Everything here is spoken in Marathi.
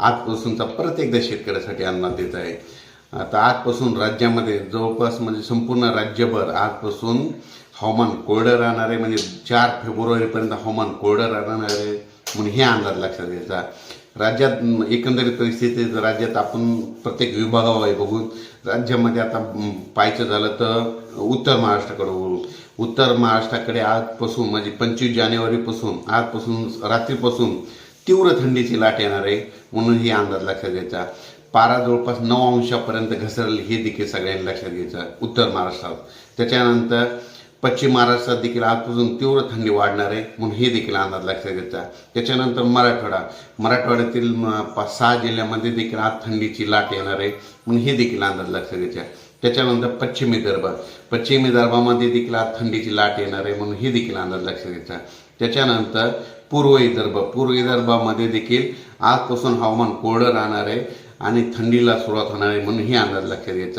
आजपासूनचा परत एकदा शेतकऱ्यासाठी अंदाज देत आहे. आता आजपासून राज्यामध्ये जवळपास म्हणजे संपूर्ण राज्यभर आजपासून हवामान कोरडं राहणार आहे. म्हणजे चार फेब्रुवारीपर्यंत हवामान कोरडं राहणार आहे म्हणून हे अंदाज लक्षात घ्यायचा. राज्यात एकंदरीत परिस्थिती जर राज्यात आपण प्रत्येक विभागावर बघून राज्यामध्ये आता पाहायचं झालं तर उत्तर महाराष्ट्राकडे वळू. उत्तर महाराष्ट्राकडे आजपासून म्हणजे पंचवीस जानेवारीपासून आजपासून रात्रीपासून तीव्र थंडीची लाट येणार आहे म्हणून ही अंदाज लक्षात घ्यायचा. पारा जवळपास नऊ अंशापर्यंत घसरली हे देखील सगळ्यांनी लक्षात घ्यायचं. उत्तर महाराष्ट्रात. त्याच्यानंतर पश्चिम महाराष्ट्रात देखील आजपासून तीव्र थंडी वाढणार आहे म्हणून हे देखील अंदाज लक्षात घ्यायचा. त्याच्यानंतर मराठवाडा. मराठवाड्यातील पाच सहा जिल्ह्यामध्ये देखील आज थंडीची लाट येणार आहे म्हणून हे देखील अंदाज लक्षात घ्यायचा. त्याच्यानंतर पश्चिम विदर्भ. पश्चिम विदर्भामध्ये देखील आज थंडीची लाट येणार आहे म्हणून हे देखील अंदाज लक्षात घ्यायचा. त्याच्यानंतर पूर्व विदर्भ. पूर्व विदर्भामध्ये देखील आजपासून हवामान कोरडं राहणार आहे आणि थंडीला सुरुवात होणार आहे म्हणून ही अंदाज लक्षात घ्यायचा